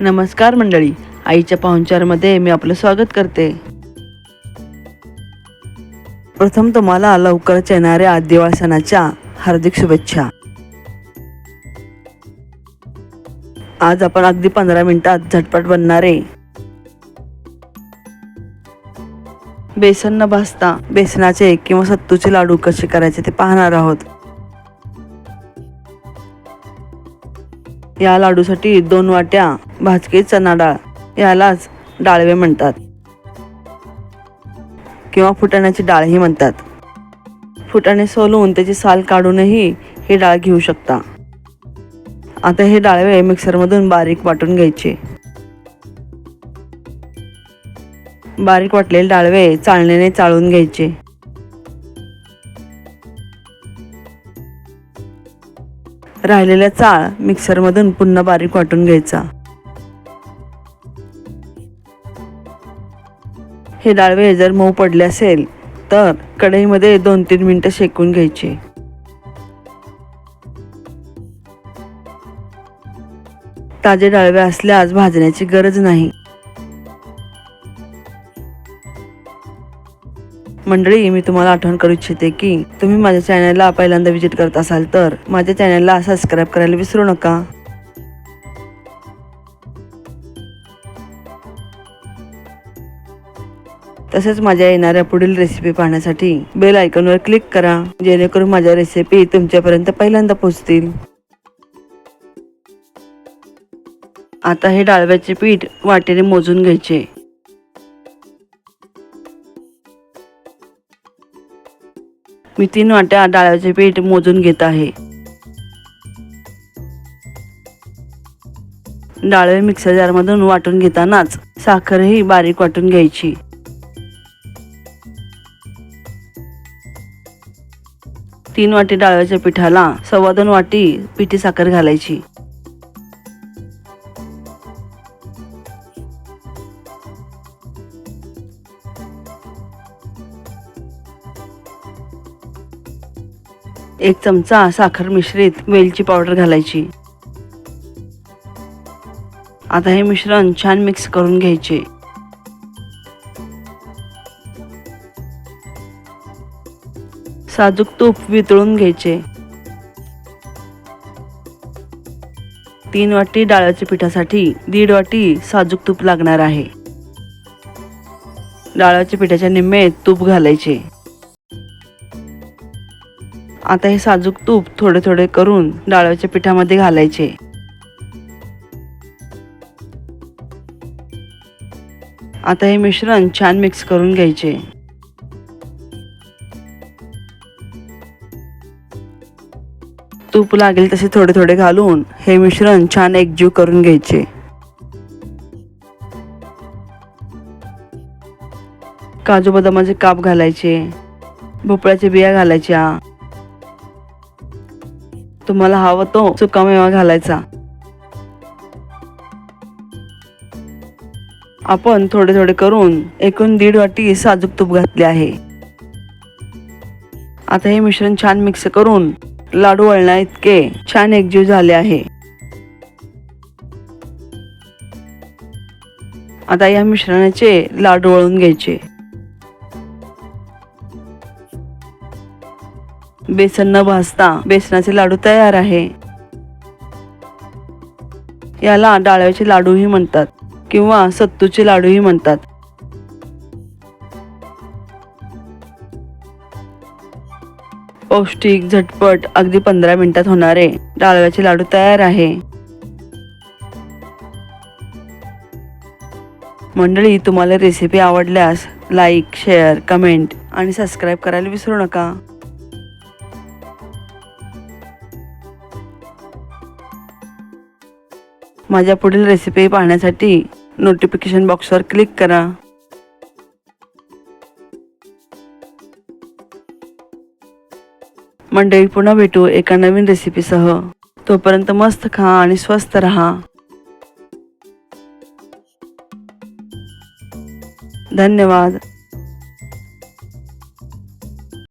नमस्कार मंडळी. आईच्या पाहुणचारमध्ये मी आपलं स्वागत करते. प्रथम तुम्हाला लवकरच येणाऱ्या दिवाळ सणाच्या हार्दिक शुभेच्छा. आज आपण अगदी पंधरा मिनिटात झटपट बनणारे बेसन न भाजता बेसनाचे किंवा सत्तूचे लाडू कसे करायचे ते पाहणार आहोत. या लाडूसाठी दोन वाट्या भाजकी चना डाळ यालाच डाळवे म्हणतात. किंवा फुटाण्याची डाळही म्हणतात. फुटाणे सोलून त्याची साल काढूनही ही डाळ घेऊ शकता. आता हे डाळवे मिक्सरमधून बारीक वाटून घ्यायचे. बारीक वाटलेले डाळवे चाळण्याने चाळून घ्यायचे. राहिलेला चाळ मिक्सरमधून पुन्हा बारीक वाटून घ्यायचा. हे डाळवे जर मऊ पडले असेल तर कढईमध्ये दोन तीन मिनटं शेकून घ्यायचे. ताजे डाळवे असल्यास भाजण्याची गरज नाही. मंडळी मी तुम्हाला आठवण करू इच्छिते की तुम्ही माझ्या चॅनलला पहिल्यांदा व्हिजिट करत असाल तर माझ्या चॅनलला सबस्क्राईब करायला विसरू नका. तसेच माझ्या येणाऱ्या पुढील रेसिपी पाहण्यासाठी बेल आयकॉनवर क्लिक करा जेणेकरून माझ्या रेसिपी तुमच्यापर्यंत पहिल्यांदा पोहोचतील. आता हे डाळव्याचे पीठ वाटेने मोजून घ्यायचे. मी तीन वाट्या डाळ्याचे पीठ मोजून घेत आहे. डाळवे मिक्सर जारमधून वाटून घेतानाच साखरही बारीक वाटून घ्यायची. तीन वाटी डाळव्याच्या पिठाला सव्वा दोन वाटी पिठी साखर घालायची. एक चमचा साखर मिश्रित वेलची पावडर घालायची. आता हे मिश्रण छान मिक्स करून घ्यायचे. साजूक तूप वितळून घ्यायचे. तीन वाटी डाळाच्या पिठासाठी दीड वाटी साजूक तूप लागणार आहे. डाळाच्या पिठाच्या निम्मे तूप घालायचे. आता हे साजूक तूप थोडे थोडे करून डाळ्याच्या पिठामध्ये घालायचे. आता हे मिश्रण छान मिक्स करून घ्यायचे. तूप लागेल तसे थोडे थोडे घालून हे मिश्रण छान एकजीव करून घ्यायचे. काजू बदामाचे काप घालायचे भोपळ्याच्या बिया घालायच्या. तुम्हाला हवं तो सुकामेवा घालायचा. आपण थोडे थोडे करून एकूण दीड वाटी साजूक तूप घातले आहे. आता हे मिश्रण छान मिक्स करून लाडू वळण्या इतके छान एकजीव झाले आहे. आता या मिश्रणाचे लाडू वळून घ्यायचे. बेसन न भाजता बेसनाचे लाडू तयार आहे. याला डाळ्याचे लाडूही म्हणतात किंवा सत्तूचे लाडूही म्हणतात. पौष्टिक झटपट अगदी पंधरा मिनिटात होणारे डाळव्याचे लाडू तयार आहे. मंडळी तुम्हाला रेसिपी आवडल्यास लाईक शेअर कमेंट आणि सबस्क्राईब करायला विसरू नका. माझ्या पुढील रेसिपी पाहण्यासाठी नोटिफिकेशन बॉक्सवर क्लिक करा. मंडळी पुन्हा भेटू एका नवीन रेसिपीसह तोपर्यंत मस्त खा आणि स्वस्त रहा. धन्यवाद.